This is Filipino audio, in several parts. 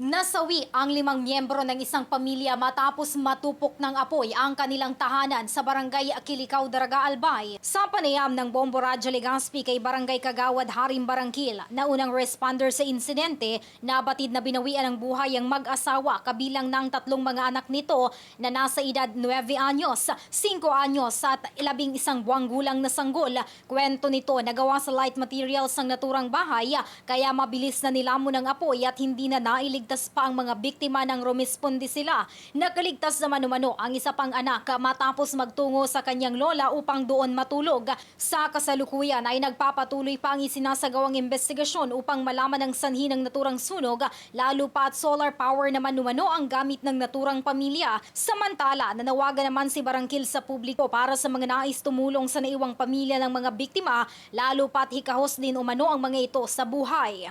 Nasawi ang limang miyembro ng isang pamilya matapos matupok ng apoy ang kanilang tahanan sa barangay Akilikaw, Daraga, Albay. Sa panayam ng Bombo Radyo Legazpi kay Barangay Kagawad, Harim Barangkil, na unang responder sa insidente, nabatid na binawian ng buhay ang mag-asawa kabilang ng tatlong mga anak nito na nasa edad 9 anyos, 5 anyos at 11 isang buwang gulang na sanggol. Kwento nito nagawa sa light materials ang naturang bahay kaya mabilis na nilamon ng apoy at hindi na nailigtas pa ang mga biktima ng rumispondi sila. Nakaligtas naman umano ang isa pang anak matapos magtungo sa kanyang lola upang doon matulog. Sa kasalukuyan ay nagpapatuloy pa ang isinasagawang investigasyon upang malaman ang sanhi ng naturang sunog, lalo pa at solar power naman umano ang gamit ng naturang pamilya. Samantala, nanawagan naman si Barangkil sa publiko para sa mga nais tumulong sa naiwang pamilya ng mga biktima, lalo pa at hikahos din umano ang mga ito sa buhay.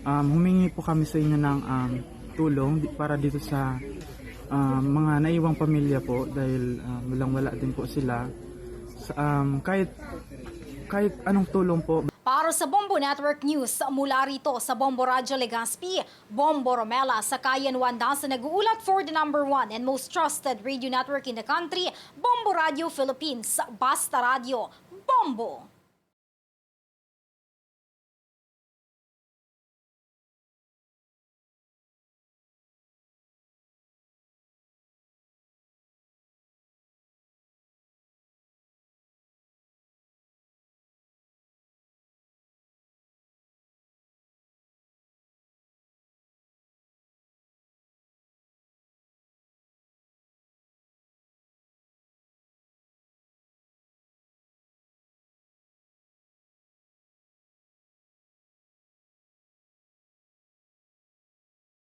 Um, humingi po kami sa inyo ng um, tulong para dito sa um, mga naiwang pamilya po dahil um, walang wala din po sila. Sa, um, kahit kahit anong tulong po Para sa Bombo Network News, mula rito sa Bombo Radyo Legazpi, Bombo Romela sa Kayan Wanda sa nag-uulat for the number one and most trusted radio network in the country, Bombo Radio Philippines, Basta Radio, Bombo!